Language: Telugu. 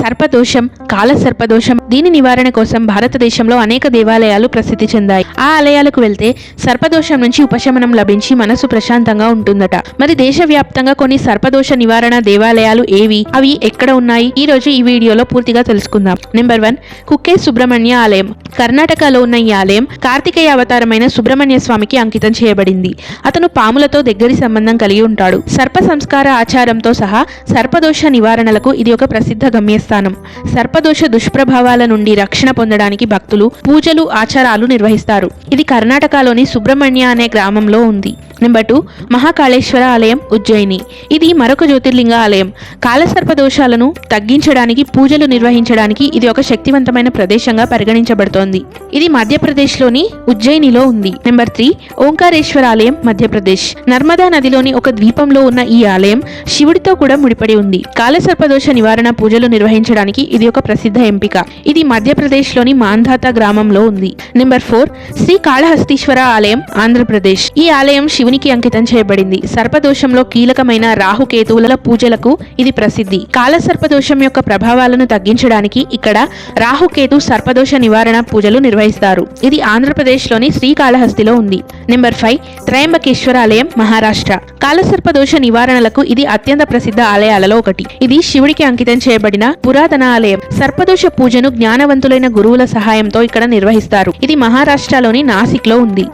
సర్పదోషం కాల సర్పదోషం దీని నివారణ కోసం భారతదేశంలో అనేక దేవాలయాలు ప్రసిద్ధి చెందాయి. ఆ ఆలయాలకు వెళ్తే సర్పదోషం నుంచి ఉపశమనం లభించి మనసు ప్రశాంతంగా ఉంటుందట. మరి దేశవ్యాప్తంగా కొన్ని సర్పదోష నివారణ దేవాలయాలు ఏవి? అవి ఎక్కడ ఉన్నాయి? ఈ రోజు ఈ వీడియోలో పూర్తిగా తెలుసుకుందాం. నెంబర్ వన్ కుక్కే సుబ్రహ్మణ్య ఆలయం. కర్ణాటకలో ఉన్న ఈ ఆలయం కార్తికేయ అవతారమైన సుబ్రహ్మణ్య స్వామికి అంకితం చేయబడింది. అతను పాములతో దగ్గరి సంబంధం కలిగి ఉంటాడు. సర్ప సంస్కార ఆచారంతో సహా సర్పదోష నివారణలకు ఇది ఒక ప్రసిద్ధ గమ్యస్థానం సర్పదోష దుష్ప్రభావాల నుండి రక్షణ పొందడానికి భక్తులు పూజలు ఆచారాలు నిర్వహిస్తారు. ఇది కర్ణాటకలోని సుబ్రహ్మణ్య అనే గ్రామంలో ఉంది. నెంబర్ టూ మహాకాళేశ్వర ఆలయం ఉజ్జయిని. ఇది మరొక జ్యోతిర్లింగ ఆలయం. కాలసర్ప దోషాలను తగ్గించడానికి పూజలు నిర్వహించడానికి ఇది ఒక శక్తివంతమైన ప్రదేశంగా పరిగణించబడుతోంది. ఇది మధ్యప్రదేశ్లోని ఉజ్జయినిలో ఉంది. నెంబర్ త్రీ ఓంకారేశ్వర ఆలయం మధ్యప్రదేశ్. నర్మదా నదిలోని ఒక ద్వీపంలో ఉన్న ఈ ఆలయం శివుడితో కూడా ముడిపడి ఉంది. కాలసర్పదోష నివారణ పూజలు నిర్వహించడానికి ఇది ఒక ప్రసిద్ధ ఎంపిక. ఇది మధ్యప్రదేశ్లోని మాంధాత గ్రామంలో ఉంది. నెంబర్ ఫోర్ శ్రీ కాళహస్తీశ్వర ఆలయం ఆంధ్రప్రదేశ్. ఈ ఆలయం శివ శివునికి అంకితం చేయబడింది. సర్పదోషంలో కీలకమైన రాహుకేతువుల పూజలకు ఇది ప్రసిద్ధి. కాల సర్పదోషం యొక్క ప్రభావాలను తగ్గించడానికి ఇక్కడ రాహుకేతు సర్పదోష నివారణ పూజలు నిర్వహిస్తారు. ఇది ఆంధ్రప్రదేశ్లోని శ్రీకాళహస్తిలో ఉంది. నెంబర్ ఫైవ్ త్రయంబకేశ్వర ఆలయం మహారాష్ట్ర. కాలసర్పదోష నివారణలకు ఇది అత్యంత ప్రసిద్ధ ఆలయాలలో ఒకటి. ఇది శివుడికి అంకితం చేయబడిన పురాతన ఆలయం. సర్పదోష పూజను జ్ఞానవంతులైన గురువుల సహాయంతో ఇక్కడ నిర్వహిస్తారు. ఇది మహారాష్ట్రలోని నాసిక్లో ఉంది.